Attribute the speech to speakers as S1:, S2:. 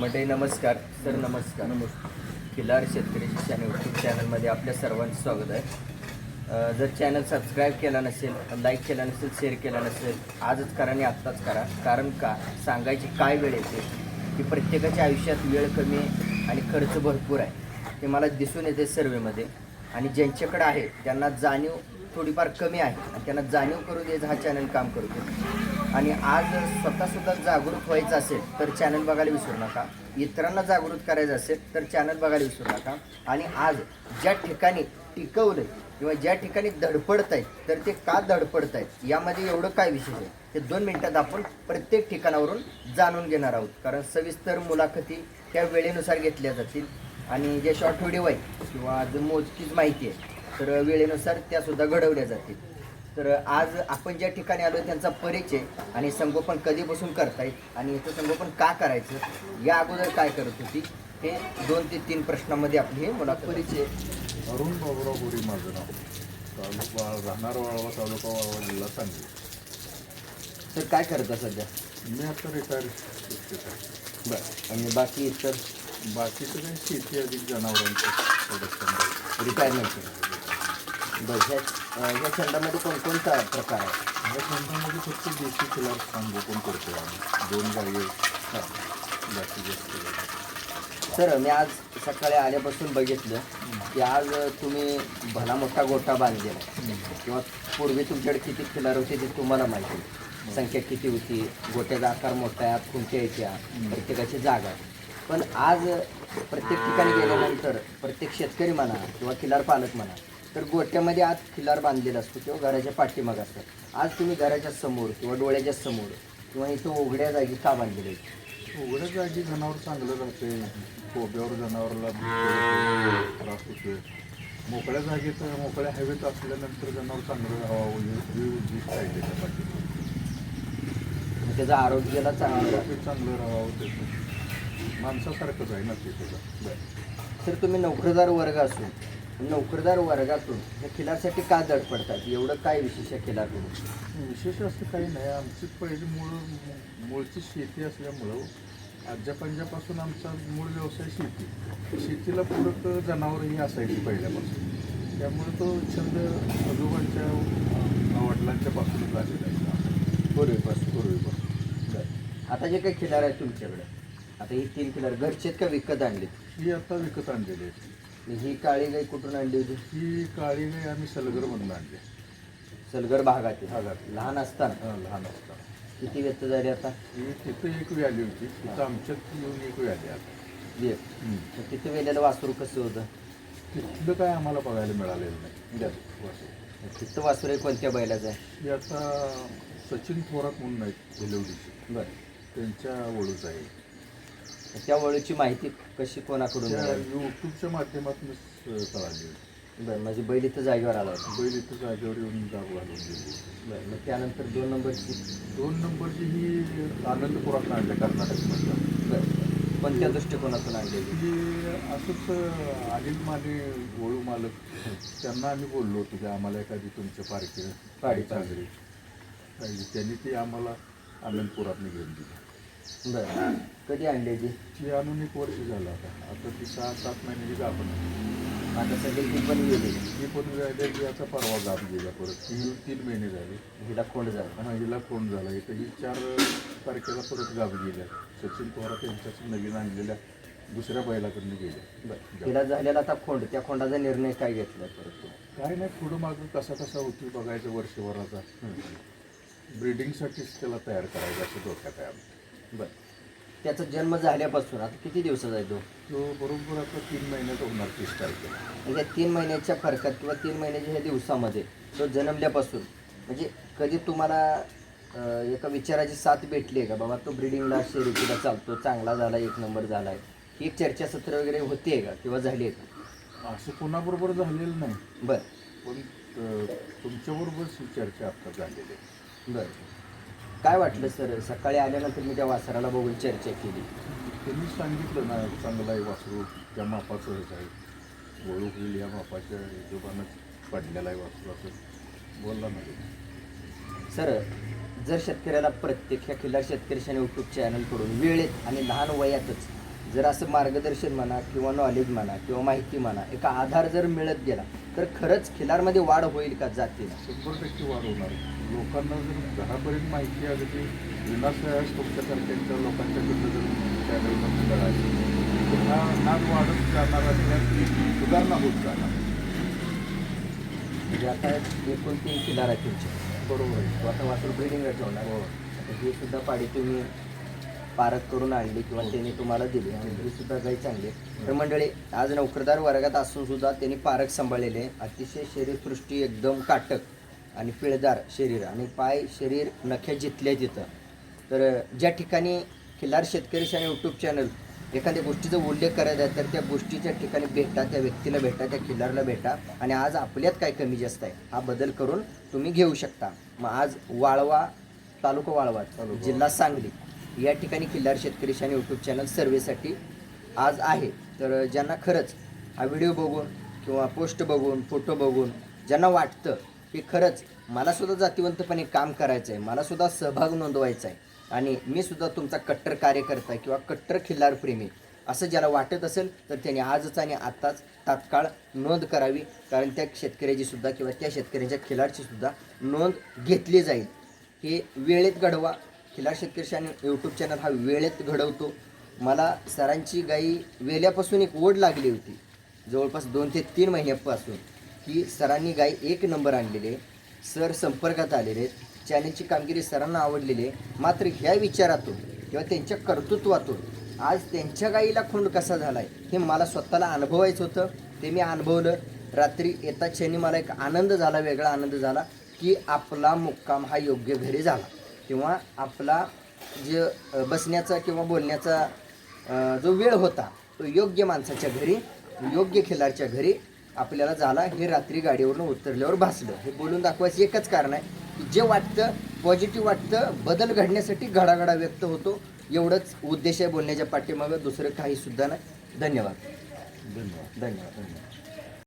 S1: मटे नमस्कार. सर नमस्कार. नमस्कार खिलार शेतकरी शिक्षण यूट्यूब चॅनलमध्ये आपल्या सर्वांचं स्वागत आहे. जर चॅनल सबस्क्राईब केला नसेल लाईक केला नसेल शेअर केला नसेल आजच करा आणि आत्ताच करा. कारण का? सांगायची काय वेळ येते? की प्रत्येकाच्या आयुष्यात वेळ कमी आहे आणि खर्च भरपूर आहे. ते मला दिसून येते सर्वेमध्ये आणि ज्यांच्याकडे आहे त्यांना जाणीव थोडीफार कमी आहे. आणि त्यांना जाणीव करू दे हा चॅनल काम करू दे आणि आज स्वतःसुद्धा जागरूक व्हायचं असेल तर चॅनल बघायला विसरू नका. इतरांना जागृत करायचं असेल तर चॅनल बघायला विसरू नका. आणि आज ज्या ठिकाणी टिकवलं किंवा ज्या ठिकाणी धडपडत आहेत तर ते का धडपडत आहेत यामध्ये एवढं काय विशेष आहे? ते दोन मिनिटात आपण प्रत्येक ठिकाणावरून जाणून घेणार आहोत. कारण सविस्तर मुलाखती त्या वेळेनुसार घेतल्या जातील. आणि जे शॉर्ट व्हिडिओ आहे किंवा जे मोजकीच माहिती आहे तर वेळेनुसार त्यासुद्धा घडवल्या जातील. तर आज आपण ज्या ठिकाणी आलो त्यांचा परिचय आणि संगोपन कधीपासून करतायत आणि याचं संगोपन का करायचं या अगोदर काय करत होती हे दोन ते तीन प्रश्नामध्ये आपली हे मुलाखत परिचय.
S2: अरुण बाबुराव गोरी माझं नाव. तालुका राहणार वाळवा तालुका वाळवा जिल्हा सांगली.
S1: तर काय करता सध्या?
S2: मी आता रिटायर शिक्षक आहे.
S1: बरं. आणि बाकी इतर?
S2: बाकीचं काही शेती अधिक जनावरांचं.
S1: रिटायरमेंट बरं ह्या छंदामध्ये कोणकोणता प्रकार आहे
S2: ह्या छंदामध्ये फक्त देशी खिलार संगोपन करतो आम्ही दोन आहेत. बाकी जास्त.
S1: सर मी आज सकाळी आल्यापासून बघितलं की आज तुम्ही भला मोठा गोठा बांधलेला आहे किंवा पूर्वी तुमच्याकडे किती खिलार होते ते तुम्हाला माहिती आहे. संख्या किती होती गोट्याचा आकार मोठा आहे आत खुंट्या यायच्या प्रत्येकाची जागा आहे. पण आज प्रत्येक ठिकाणी गेल्यानंतर प्रत्येक शेतकरी म्हणा किंवा खिलार पालक म्हणा तर गोट्यामध्ये आत खिलार बांधलेला असतो किंवा घराच्या पाठीमाग असतात आज तुम्ही घराच्या समोर किंवा डोळ्याच्या समोर किंवा इथं उघड्या जागी का बांधलेले आहेत?
S2: उघड्या जागी जनावर चांगलं राहते कोब्यावर जनावरला त्रास होतोय. मोकळ्या जागेत मोकळ्या हवेत असल्यानंतर जनावर चांगलं राहावं ही उद्दिष्ट आहे त्याच्या
S1: त्याचं आरोग्याला चांगलं
S2: चांगलं राहावं त्याचं. माणसासारखंच आहे ना ते त्याचं.
S1: तर तुम्ही नोकरदार वर्ग असून नोकरदार वर्गातून या खिलारसाठी का दड पडतात? एवढं काय विशेष आहे खिलारकडून
S2: विशेष असं काही नाही. आमची पहिली मूळ मूळची शेती असल्यामुळं आज्या पंजापासून आमचा मूळ व्यवसाय शेती. शेतीला पूरक जनावरही असायची पहिल्यापासून. त्यामुळे तो छंद आजोबांच्या अं, वडिलांच्या पासूनच आलेला आहे.
S1: पूर्वीपासून
S2: पूर्वीपासून.
S1: आता जे काही खिलार आहेत तुमच्याकडे आता ही तीन खिलार घरचे आहेत का विकत आणलीत?
S2: ही आता विकत आणलेली आहे
S1: ही काळी गाई कुठून आणली होती?
S2: ही काळी गाई आम्ही सलगरमधून आणली.
S1: सलगर भागातील.
S2: भागात
S1: लहान असताना?
S2: लहान असताना.
S1: किती व्यक्त झाली आता?
S2: ही तिथं एक वेळी आली होती. तिथं आमच्यात येऊन एक वेळी आली आता
S1: एक मग तिथे वेळेला वासरू कसं होतं?
S2: तिथलं काय आम्हाला बघायला मिळालेलं नाही. वासरू.
S1: तिथं वासरू हे कोणत्या बैलाचं आहे?
S2: ही आता सचिन थोरात म्हणून आहेत
S1: बरं.
S2: त्यांच्या वळूच आहे.
S1: त्या वळूची माहिती कशी कोणाकडून
S2: त्या
S1: मिळाली?
S2: यूट्यूबच्या माध्यमातून कळाली.
S1: बरं म्हणजे बैल इथं जागेवर आला होता.
S2: बैल इथं जागेवर येऊन जाग घालून गेली
S1: बरं मग त्यानंतर दोन नंबरची?
S2: दोन नंबरची ही आनंदपुरात आणल्या कर्नाटकमधला
S1: बरं कोणत्या दृष्टिकोनातून आणलेली?
S2: ही असंच अनिल माने वळू मालक त्यांना आम्ही बोललो होतो की आम्हाला एखादी तुमच्या पार्टी
S1: पाडी
S2: चांगली पाहिजे. त्यांनी ती आम्हाला आनंदपुरातनं घेऊन दिली.
S1: बरं. कधी आणलेली
S2: ती आणून एक वर्ष झालं आता. आता ती सहा सात महिन्याची गाभण आहे.
S1: आता सगळी ती पण गेली.
S2: ती पण व्यायला की आता परवा गाभ गेल्या परत. ती तीन महिने झाले.
S1: हिला कोंड झाला
S2: आणि हिला फोन झाला. इथं ही चार तारखेला परत गाभ गेल्या. सचिन थोरात यांच्याच नवीन आणलेल्या दुसऱ्या बैलाकडनं गेल्या.
S1: बरं. हिला झालेला आता खोंड. त्या खोंडाचा निर्णय काय घेतला परत तू?
S2: काय नाही पुढं मागं कसा कसा होती बघायचं वर्षभराचा. ब्रिडिंगसाठीच त्याला तयार करायचं असं डोक्यात आहे आमच्या.
S1: बरं. त्याचा जन्म झाल्यापासून आता किती दिवसाचा आहे तो?
S2: तो बरोबर आता तीन महिन्यात होणार तीस तारखेला.
S1: म्हणजे तीन महिन्याच्या फरकात किंवा तीन महिन्याच्या ह्या दिवसामध्ये तो जन्मल्यापासून म्हणजे कधी तुम्हाला अं, एका विचाराची साथ भेटली आहे का? बाबा तो ब्रिडिंगला शर्यतीला चालतो चांगला झाला एक नंबर झाला आहे ही एक चर्चासत्र वगैरे होते का किंवा झाली आहे का?
S2: असं कोणाबरोबर झालेलं नाही.
S1: बरं.
S2: पण अ, तुमच्याबरोबरच ही चर्चा आता झालेली आहे.
S1: बरं. काय वाटलं सर? सकाळी आल्यानंतर मी त्या वासराला बघून चर्चा केली.
S2: त्यांनी सांगितलं ना चांगलं आहे वासरू त्या मापाचं आहे. वळू होईल या मापाच्या हिशोबानंच पडलेला आहे वासरू असं. बोलला ना ते.
S1: सर जर शेतकऱ्याला प्रत्येक ह्या खिल्लार शेतकरी यूट्यूब चॅनलकडून वेळेत आणि लहान वयातच जर असं मार्गदर्शन म्हणा किंवा नॉलेज म्हणा किंवा माहिती म्हणा एका आधार जर मिळत गेला तर खरंच खिलारमध्ये वाढ होईल का जातील?
S2: शंभर टक्के वाढ होणार. लोकांना जर घरापर्यंत माहिती अगदी विनासायास तुमच्यासारख्यांच्या लोकांच्याकडनं जर चॅनलमधून कळाली तर हा नाद वाढत जाणार यात सुधारणा होत जाणार.
S1: म्हणजे आता एकूण तीन खिलार आहेत तुमचे.
S2: बरोबर.
S1: आता वासरू ब्रिडिंगला ठेवणार.
S2: हो.
S1: ही सुद्धा पाडी तुम्ही पारख करून आणली किंवा त्यांनी तुम्हाला दिली आणि ही सुद्धा गाई चांगली आहे. तर मंडळी आज नोकरदार वर्गात असून सुद्धा त्यांनी पारख सांभाळलेले आहे. अतिशय शरीरसृष्टी एकदम काटक आणि पिळदार शरीर आणि पाय शरीर नख्या जितल्या तिथं तर ज्या ठिकाणी खिल्लार शेतकरी आणि यूट्यूब चॅनल एखाद्या गोष्टीचा उल्लेख करायचा आहे तर त्या गोष्टीच्या ठिकाणी भेटा त्या व्यक्तीला भेटा त्या खिल्लारला भेटा आणि आज आपल्यात काय कमी जास्त आहे हा बदल करून तुम्ही घेऊ शकता मग आज वाळवा तालुका वाळवा. जिल्हा सांगली या ठिकाणी किल्लार शेतकरी आणि यूट्यूब चॅनल सर्वेसाठी आज आहे. तर ज्यांना खरंच हा व्हिडिओ बघून किंवा पोस्ट बघून फोटो बघून ज्यांना वाटतं की खरंच मलासुद्धा जातिवंतपणे काम करायचं आहे मलासुद्धा सहभाग नोंदवायचा आहे आणि मी सुद्धा तुमचा कट्टर कार्यकर्ता किंवा कट्टर खिल्लार प्रेमी असं ज्याला वाटत असेल तर त्याने आजच आणि आत्ताच तात्काळ नोंद करावी. कारण त्या शेतकऱ्याची सुद्धा किंवा त्या शेतकऱ्याच्या खिलारची सुद्धा नोंद घेतली जाईल. हे वेळेत घडवा. खिलार शेतकरी आणि यूट्यूब चॅनल हा वेळेत घडवतो. मला सरांची गाई वेल्यापासून एक ओढ लागली होती. जवळपास दोन ते तीन महिन्यापासून. की सरांनी गाई एक नंबर आणलेले सर संपर्कात आलेले चॅनेलची चॅनलची कामगिरी सरांना आवडलेली आहे. मात्र ह्या विचारातून किंवा त्यांच्या कर्तृत्वातून आज त्यांच्या गाईला खूंड कसा झाला आहे हे मला स्वतःला अनुभवायचं होतं. ते मी अनुभवलं. रात्री येता क्षणी मला एक आनंद झाला वेगळा आनंद झाला की आपला मुक्काम हा योग्य घरी झाला. किंवा आपला जे बसण्याचा किंवा बोलण्याचा जो वेळ होता तो योग्य माणसाच्या घरी योग्य खिलारच्या घरी आपल्याला झाला. हे रात्री गाडीवरून उतरल्यावर भासलं. हे बोलून दाखवायचं एकच कारण आहे की जे वाटतं पॉझिटिव्ह वाटतं बदल घडण्यासाठी घडाघडा व्यक्त होतो. एवढंच उद्देश आहे बोलण्याच्या पाठीमागं. दुसरं काही सुद्धा नाही. धन्यवाद.
S2: धन्यवाद.
S1: धन्यवाद. धन्यवाद.